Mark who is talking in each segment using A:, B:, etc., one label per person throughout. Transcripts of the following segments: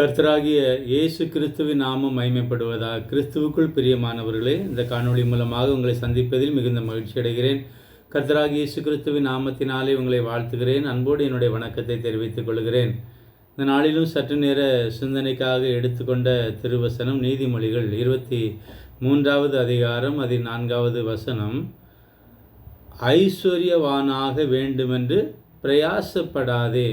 A: கர்த்தராகிய இயேசு கிறிஸ்துவின் நாமம் மைமைப்படுவதாக கிறிஸ்துவுக்குள் பிரியமானவர்களே இந்த காணொளி மூலமாக உங்களை சந்திப்பதில் மிகுந்த மகிழ்ச்சி அடைகிறேன். கர்த்தராகிய இயேசு கிறிஸ்துவின் நாமத்தினாலே உங்களை வாழ்த்துகிறேன். அன்போடு என்னுடைய வணக்கத்தை தெரிவித்துக் கொள்கிறேன். இந்த நாளிலும் சற்று நேர சிந்தனைக்காக எடுத்துக்கொண்ட திருவசனம் நீதிமொழிகள் இருபத்தி மூன்றாவது அதிகாரம் அதில் நான்காவது வசனம். ஐஸ்வர்யவானாக வேண்டுமென்று பிரயாசப்படாதே.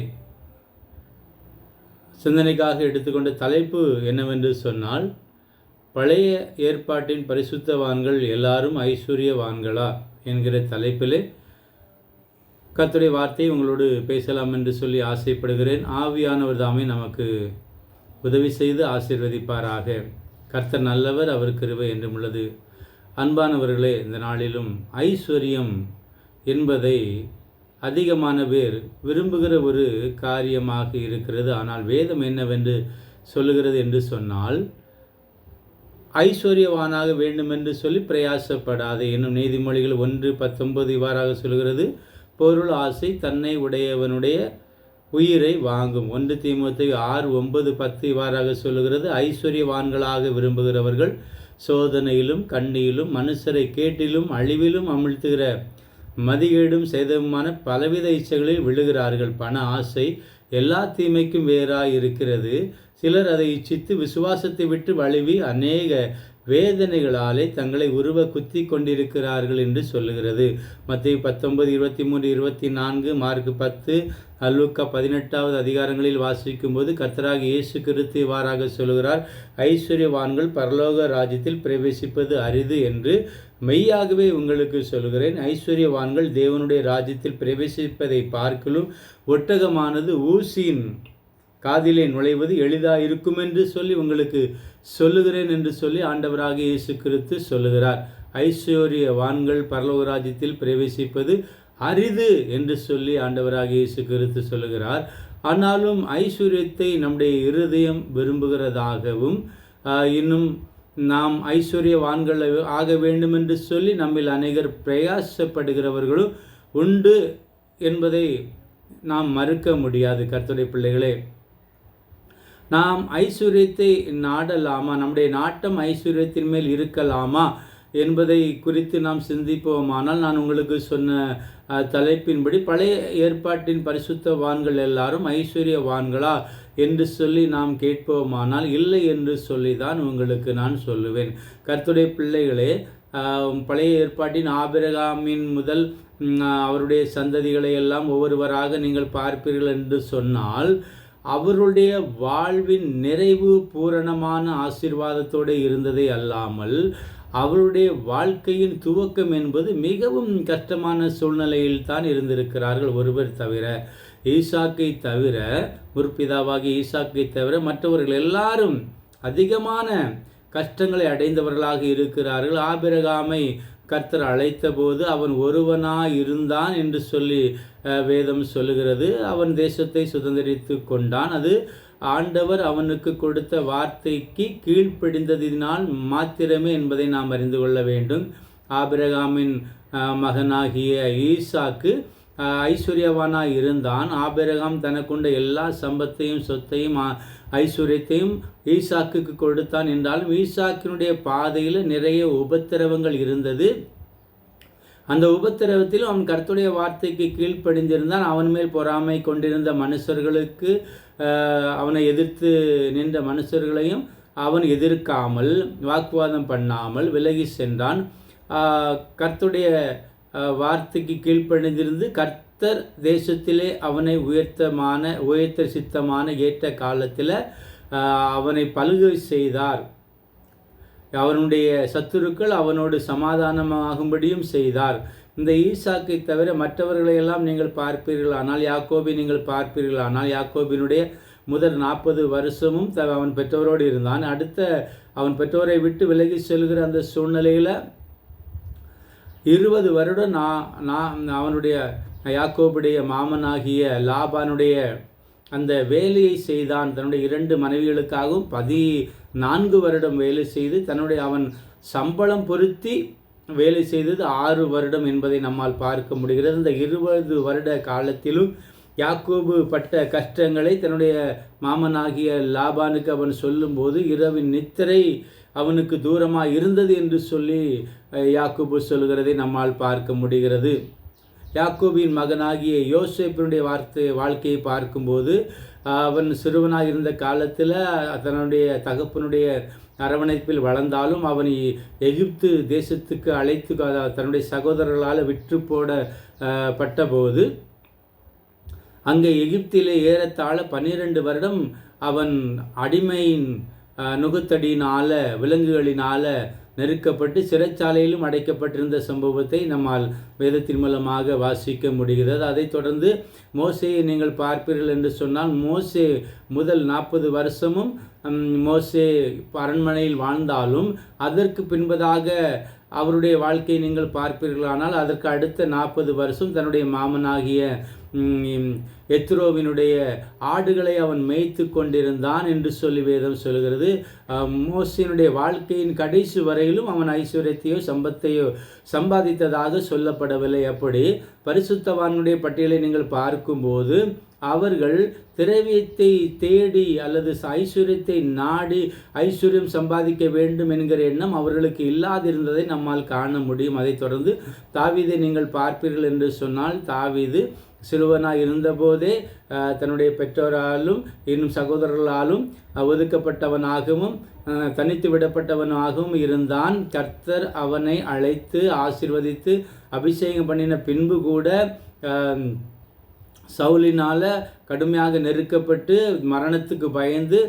A: சிந்தனைக்காக எடுத்துக்கொண்ட தலைப்பு என்னவென்று சொன்னால் பழைய ஏற்பாட்டின் பரிசுத்தவான்கள் எல்லாரும் ஐஸ்வர்யவான்களா என்கிற தலைப்பிலே கத்துடைய வார்த்தையை உங்களோடு பேசலாம் என்று சொல்லி ஆசைப்படுகிறேன். ஆவியானவர் தாமே நமக்கு உதவி செய்து ஆசீர்வதிப்பாராக. கர்த்தர் நல்லவர் அவர் கிருபை என்றும் உள்ளது. அன்பானவர்களே இந்த நாளிலும் ஐஸ்வர்யம் என்பதை அதிகமான பேர் விரும்புகிற ஒரு காரியமாக இருக்கிறது. ஆனால் வேதம் என்னவென்று சொல்லுகிறது என்று சொன்னால் ஐஸ்வர்யவானாக வேண்டுமென்று சொல்லி பிரயாசப்படாது என்னும் நீதிமொழிகள் ஒன்று பத்தொன்பது இவ்வாறாக சொல்கிறது பொருள் ஆசை தன்னை உடையவனுடைய உயிரை வாங்கும். ஒன்று தீமுத்தை ஆறு ஒன்பது பத்து இவ்வாறாக சொல்லுகிறது. ஐஸ்வர்யவான்களாக விரும்புகிறவர்கள் சோதனையிலும் கண்ணியிலும் மனுஷரை கேட்டிலும் அழிவிலும் அமிழ்த்துகிற மதிகேடும் சேதமான பலவித இச்சைகளில் விழுகிறார்கள். பண ஆசை எல்லா தீமைக்கும் வேறாய் இருக்கிறது சிலர் அதை இச்சித்து விசுவாசத்தை விட்டு வழுவி அநேக வேதனைகளாலே தங்களை உருவ குத்தி கொண்டிருக்கிறார்கள் என்று சொல்லுகிறது. மத்திய பத்தொன்பது இருபத்தி மூன்று இருபத்தி நான்கு மார்க் பத்து அல்லுக்கா பதினெட்டாவது அதிகாரங்களில் வாசிக்கும் போது கர்த்தராக இயேசு கிறிஸ்து இவ்வாறாக சொல்கிறார் ஐஸ்வர்யவான்கள் பரலோக ராஜ்யத்தில் பிரவேசிப்பது அரிது என்று மெய்யாகவே உங்களுக்கு சொல்கிறேன் ஐஸ்வர்யவான்கள் தேவனுடைய ராஜ்யத்தில் பிரவேசிப்பதை பார்க்கலும் ஒட்டகமானது ஊசியின் காதிலே நுழைவது எளிதாக இருக்கும் என்று சொல்லி உங்களுக்கு சொல்லுகிறேன் என்று சொல்லி ஆண்டவராக இயேசு கிறிஸ்து சொல்லுகிறார். ஐஸ்வர்யவான்கள் வான்கள் ராஜ்யத்தில் பிரவேசிப்பது அரிது என்று சொல்லி ஆண்டவராக இயேசு கிறிஸ்து சொல்லுகிறார். ஆனாலும் ஐஸ்வர்யத்தை நம்முடைய இருதயம் விரும்புகிறதாகவும் இன்னும் நாம் ஐஸ்வர்யவான்கள் ஆக வேண்டும் என்று சொல்லி நம்மில் அநேகர் பிரயாசப்படுகிறவர்களும் உண்டு என்பதை நாம் மறுக்க முடியாது. கர்த்தருடைய பிள்ளைகளே நாம் ஐஸ்வர்யத்தை நாடலாமா? நம்முடைய நாட்டம் ஐஸ்வர்யத்தின் மேல் இருக்கலாமா? என்பதை குறித்து நாம் சிந்திப்போமானால் நான் உங்களுக்கு சொன்ன தலைப்பின்படி பழைய ஏற்பாட்டின் பரிசுத்தவான்கள் எல்லாரும் ஐஸ்வர்யவான்களா என்று சொல்லி நாம் கேட்போமானால் இல்லை என்று சொல்லி தான் உங்களுக்கு நான் சொல்லுவேன். கர்த்துடைய பிள்ளைகளே பழைய ஏற்பாட்டின் ஆபிரகாமின் முதல் அவருடைய சந்ததிகளை எல்லாம் ஒவ்வொருவராக நீங்கள் பார்ப்பீர்கள் என்று சொன்னால் அவருடைய வாழ்வின் நிறைவு பூரணமான ஆசீர்வாதத்தோடு இருந்ததே அல்லாமல் அவருடைய வாழ்க்கையின் துவக்கம் என்பது மிகவும் கஷ்டமான சூழ்நிலையில் தான் இருந்திருக்கிறார்கள் ஒருவர் தவிர. ஈசாக்கை தவிர முற்பிதாவாகி ஈசாக்கை தவிர மற்றவர்கள் எல்லாரும் அதிகமான கஷ்டங்களை அடைந்தவர்களாக இருக்கிறார்கள். ஆபிரகாமை கர்த்தர் அழைத்த போது அவன் ஒருவனாக இருந்தான் என்று சொல்லி வேதம் சொல்லுகிறது. அவன் தேசத்தை சுதந்திரித்து கொண்டான். அது ஆண்டவர் அவனுக்கு கொடுத்த வார்த்தைக்கு கீழ்ப்படிந்ததினால் மாத்திரமே என்பதை நாம் அறிந்து கொள்ள வேண்டும். ஆபிரகாமின் மகனாகிய ஈசாக்கு ஐஸ்வர்யவானாக இருந்தான். ஆபிரகாம் தனக்குண்ட எல்லா சம்பத்தையும் சொத்தையும் ஐஸ்வர்யத்தையும் ஈசாக்குக்கு கொடுத்தான் என்றாலும் ஈசாக்கினுடைய பாதையில் நிறைய உபத்திரவங்கள் இருந்தது. அந்த உபத்திரவத்தில் அவன் கருத்துடைய வார்த்தைக்கு கீழ்ப்படிந்திருந்தான். அவன் மேல் பொறாமை கொண்டிருந்த மனுஷர்களுக்கு அவனை எதிர்த்து நின்ற மனுஷர்களையும் அவன் எதிர்க்காமல் வாக்குவாதம் பண்ணாமல் விலகி சென்றான். கர்த்துடைய வார்த்தைக்கு கீழ்ப்பணிந்திருந்து கர்த்தர் தேசத்திலே அவனை உயர்த்தமான உயர்த்த சித்தமான ஏற்ற காலத்தில் அவனை பழுகை செய்தார். அவனுடைய சத்துருக்கள் அவனோடு சமாதானமாகும்படியும் செய்தார். இந்த ஈசாக்கை தவிர மற்றவர்களையெல்லாம் நீங்கள் பார்ப்பீர்கள். ஆனால் யாக்கோபி நீங்கள் பார்ப்பீர்கள். ஆனால் யாக்கோபினுடைய முதல் நாற்பது வருஷமும் த அவன் பெற்றோரோடு இருந்தான். அடுத்த அவன் பெற்றோரை விட்டு விலகி செல்கிற அந்த சூழ்நிலையில் இருபது வருடம் நான் நான் அவனுடைய யாக்கோபுடைய மாமனாகிய லாபானுடைய அந்த வேலையை செய்தான். தன்னுடைய இரண்டு மனைவிகளுக்காகவும் பதி நான்கு வருடம் வேலை செய்து தன்னுடைய அவன் சம்பளம் பொருத்தி வேலை செய்தது ஆறு வருடம் என்பதை நம்மால் பார்க்க முடிகிறது. இந்த இருபது வருட காலத்திலும் யாக்கோபு பட்ட கஷ்டங்களை தன்னுடைய மாமனாகிய லாபானுக்கு அவன் சொல்லும்போது இரவின் நித்திரை அவனுக்கு தூரமாக இருந்தது என்று சொல்லி யாக்கோபு சொல்கிறதை நம்மால் பார்க்க முடிகிறது. யாக்கோபின் மகனாகிய யோசேப்பினுடைய வார்த்தை வாழ்க்கையை பார்க்கும்போது அவன் சிறுவனாக இருந்த காலத்தில் தன்னுடைய தகப்பனுடைய அரவணைப்பில் வளர்ந்தாலும் அவனை எகிப்து தேசத்துக்கு அழைத்து தன்னுடைய சகோதரர்களால் விற்று போடப்பட்டபோது அங்கே எகிப்திலே ஏறத்தாழ பன்னிரண்டு வருடம் அவன் அடிமையின் நுகத்தடியினால் விலங்குகளினால் நெருக்கப்பட்டு சிறைச்சாலையிலும் அடைக்கப்பட்டிருந்த சம்பவத்தை நம்மால் வேதத்தின் மூலமாக வாசிக்க முடிகிறது. அதைத் தொடர்ந்து மோசையை நீங்கள் பார்ப்பீர்கள் என்று சொன்னால் மோசே முதல் நாற்பது வருஷமும் மோசே அரண்மனையில் வாழ்ந்தாலும் அதற்கு பின்பதாக அவருடைய வாழ்க்கையை நீங்கள் பார்ப்பீர்களானால் அதற்கு அடுத்த நாற்பது வருஷம் தன்னுடைய மாமனாகிய எத்ரோவினுடைய ஆடுகளை அவன் மேய்த்து கொண்டிருந்தான் என்று சொல்லி வேதம் சொல்கிறது மோசினுடைய வாழ்க்கையின் கடைசி வரையிலும் அவன் ஐஸ்வர்யத்தையோ சம்பத்தையோ சம்பாதித்ததாக சொல்லப்படவில்லை. அப்படி பரிசுத்தவானுடைய பட்டியலை நீங்கள் பார்க்கும்போது அவர்கள் திரவியத்தை தேடி அல்லது ஐஸ்வர்யத்தை நாடி ஐஸ்வர்யம் சம்பாதிக்க வேண்டும் என்கிற எண்ணம் அவர்களுக்கு இல்லாதிருந்ததை நம்மால் காண முடியும். அதைத் தொடர்ந்து தாவிதை நீங்கள் பார்ப்பீர்கள் என்று சொன்னால் தாவிது சிறுவனாக இருந்தபோதே தன்னுடைய பெற்றோராலும் இன்னும் சகோதரர்களாலும் ஒதுக்கப்பட்டவனாகவும் தனித்து விடப்பட்டவனாகவும் இருந்தான். கர்த்தர் அவனை அழைத்து ஆசிர்வதித்து அபிஷேகம் பண்ணின பின்பு கூட சவுலினால் கடுமையாக நெருக்கப்பட்டு மரணத்துக்கு பயந்து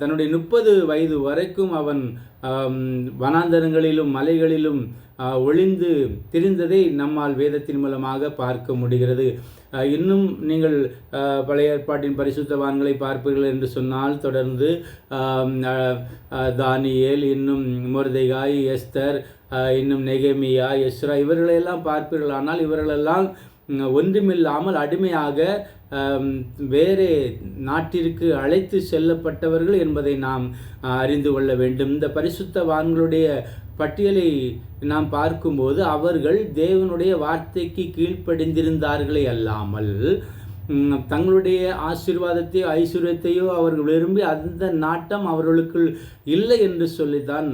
A: தன்னுடைய முப்பது வயது வரைக்கும் அவன் வனாந்தரங்களிலும் மலைகளிலும் ஒளிந்து திரிந்ததை நம்மால் வேதத்தின் மூலமாக பார்க்க முடிகிறது. இன்னும் நீங்கள் பழைய ஏற்பாட்டின் பரிசுத்தவான்களை பார்ப்பீர்கள் என்று சொன்னால் தொடர்ந்து தானியேல் இன்னும் முருதைகாய் எஸ்தர் இன்னும் நெகமியா எஸ்ரா இவர்களையெல்லாம் பார்ப்பீர்கள். ஆனால் இவர்களெல்லாம் ஒன்றுமில்லாமல் அடிமையாக வேறு நாட்டிற்கு அழைத்து செல்லப்பட்டவர்கள் என்பதை நாம் அறிந்து கொள்ள வேண்டும். இந்த பரிசுத்தவான்களுடைய பட்டியலை நாம் பார்க்கும்போது அவர்கள் தேவனுடைய வார்த்தைக்கு கீழ்ப்படிந்திருந்தார்களே அல்லாமல் தங்களுடைய ஆசீர்வாதத்தையோ ஐஸ்வர்யத்தையோ அவர்கள் விரும்பி அந்த நாட்டம் அவர்களுக்குள் இல்லை என்று சொல்லித்தான்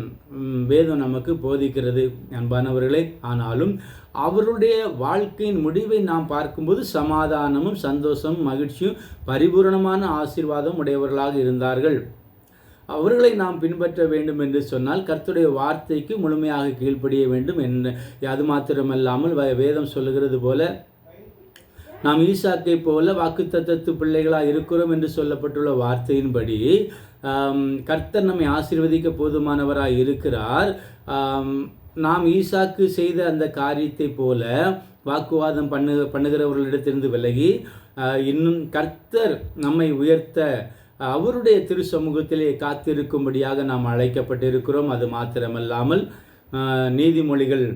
A: வேதம் நமக்கு போதிக்கிறது. அன்பானவர்களே ஆனாலும் அவருடைய வாழ்க்கையின் முடிவை நாம் பார்க்கும்போது சமாதானமும் சந்தோஷமும் மகிழ்ச்சியும் பரிபூரணமான ஆசீர்வாதம் உடையவர்களாக இருந்தார்கள். அவர்களை நாம் பின்பற்ற வேண்டும் என்று சொன்னால் கர்த்துடைய வார்த்தைக்கு முழுமையாக கீழ்ப்படிய வேண்டும் என்று அது மாத்திரமல்லாமல் வேதம் சொல்லுகிறது போல நாம் ஈசாக்கை போல வாக்குத்தத்தத்து பிள்ளைகளாக இருக்கிறோம் என்று சொல்லப்பட்டுள்ள வார்த்தையின்படி கர்த்தர் நம்மை ஆசீர்வதிக்க போதுமானவராக இருக்கிறார். நாம் ஈசாக்கு செய்த அந்த காரியத்தை போல வாக்குவாதம் பண்ணு பண்ணுகிறவர்களிடத்திலிருந்து விலகி இன்னும் கர்த்தர் நம்மை உயர்த்த அவருடைய திரு சமூகத்திலே காத்திருக்கும்படியாக நாம் அழைக்கப்பட்டிருக்கிறோம். அது மாத்திரமல்லாமல் நீதிமொழிகள்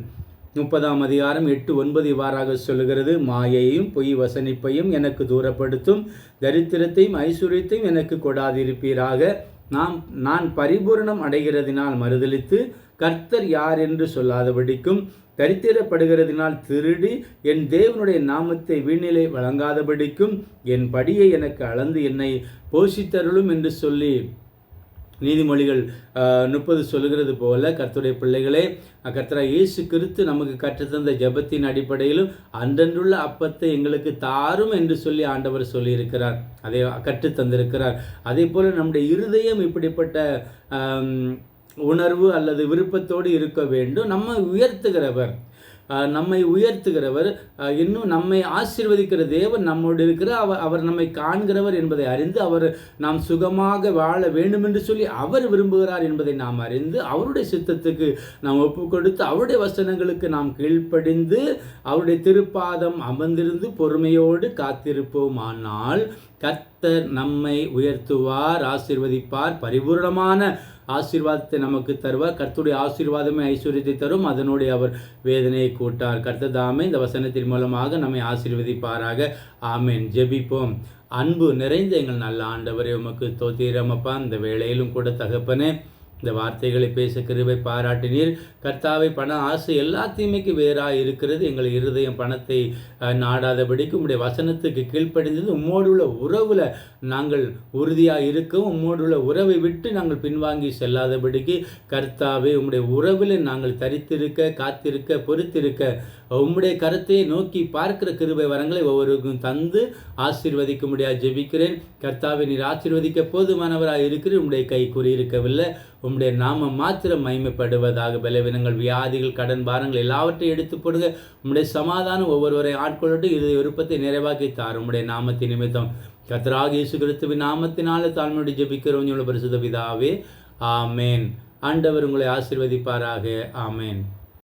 A: முப்பதாம் அதிகாரம் எட்டு ஒன்பது இவ்வாறாக சொல்லுகிறது. மாயையும் பொய் வசனிப்பையும் எனக்கு தூரப்படுத்தும். தரித்திரத்தையும் ஐஸ்வர்யத்தையும் எனக்கு கொடாதிருப்பீராக. நாம் நான் பரிபூரணம் அடைகிறதினால் மறுதளித்து கர்த்தர் யார் என்று சொல்லாதபடிக்கும். தரித்திரப்படுகிறதினால் திருடி என் தேவனுடைய நாமத்தை வீணிலை வழங்காதபடிக்கும். என் படியை எனக்கு அளந்து என்னை போஷித்தருளும் என்று சொல்லி நீதிமொழிகள் முப்பது சொல்லுகிறது போல கர்த்தருடைய பிள்ளைகளே கர்த்தரா இயேசு கிறிஸ்து நமக்கு கற்றுத்தந்த ஜபத்தின் அடிப்படையிலும் அன்றன்றுள்ள அப்பத்தை எங்களுக்கு தாரும் என்று சொல்லி ஆண்டவர் சொல்லியிருக்கிறார். அதை கற்றுத்தந்திருக்கிறார் அதே போல் நம்முடைய இருதயம் இப்படிப்பட்ட உணர்வு அல்லது விருப்பத்தோடு இருக்க வேண்டும். நம்ம உயர்த்துகிறவர். நம்மை உயர்த்துகிறவர் இன்னும் நம்மை ஆசீர்வதிக்கிற தேவன் நம்மோடு இருக்கிற அவர் அவர் நம்மை காண்கிறவர் என்பதை அறிந்து அவர் நாம் சுகமாக வாழ வேண்டும் என்று சொல்லி அவர் விரும்புகிறார் என்பதை நாம் அறிந்து அவருடைய சித்தத்துக்கு நாம் ஒப்பு கொடுத்து அவருடைய வசனங்களுக்கு நாம் கீழ்ப்படிந்து அவருடைய திருப்பாதம் அமர்ந்திருந்து பொறுமையோடு காத்திருப்போமானால் கர்த்தர் நம்மை உயர்த்துவார் ஆசிர்வதிப்பார் பரிபூர்ணமான ஆசீர்வாதத்தை நமக்கு தருவார். கர்த்துடைய ஆசீர்வாதமே ஐஸ்வர்யத்தை தரும். அதனுடைய அவர் வேதனையை கூட்டார். கர்த்ததாமே இந்த வசனத்தின் மூலமாக நம்மை ஆசீர்வதிப்பாராக. ஆமேன். ஜெபிப்போம். அன்பு நிறைந்த எங்கள் நல்ல ஆண்டவரே உமக்கு தோத்திரமப்பா இந்த வேளையிலும் கூட தகப்பனே இந்த வார்த்தைகளை பேச கிருபை பாராட்டினீர். கர்த்தாவை பண ஆசை எல்லா தீமைக்கு வேறாக இருக்கிறது எங்கள் இருதயம் பணத்தை நாடாதபடிக்கு உம்முடைய வசனத்துக்கு கீழ்ப்படிந்தது. உம்மோடு உள்ள உறவில் நாங்கள் உறுதியாக இருக்கவும் உம்மோடு உள்ள உறவை விட்டு நாங்கள் பின்வாங்கி செல்லாதபடிக்கு கர்த்தாவை உம்முடைய உறவில் நாங்கள் தரித்திருக்க காத்திருக்க பொறுத்திருக்க உம்முடைய கருத்தையை நோக்கி பார்க்கிற கிருபை வரங்களை ஒவ்வொருக்கும் தந்து ஆசீர்வதிக்க முடியாது ஜெபிக்கிறேன். கர்த்தாவை நீர் ஆசீர்வதிக்க போதுமானவராக இருக்கிற உம்முடைய கை கூறியிருக்கவில்லை. உம்முடைய நாம மாத்திரம் மைமைப்படுவதாக பலவீனங்கள் வியாதிகள் கடன் பாரங்கள் எல்லாவற்றையும் எடுத்து போடுங்க உம்முடைய சமாதானம் ஒவ்வொருவரை ஆட்கொள்ளட்டும் இறுதி விருப்பத்தை நிறைவாக்கி தார் உம்முடைய நாமத்தின் நிமித்தம் கத்ராக இயேசு கிறிஸ்துவின் நாமத்தினால தாழ்மையோடு ஜெபிக்கிறோம். பரிசுத பிதாவே ஆமேன். ஆண்டவர் உங்களை ஆசிர்வதிப்பாராக. ஆமேன்.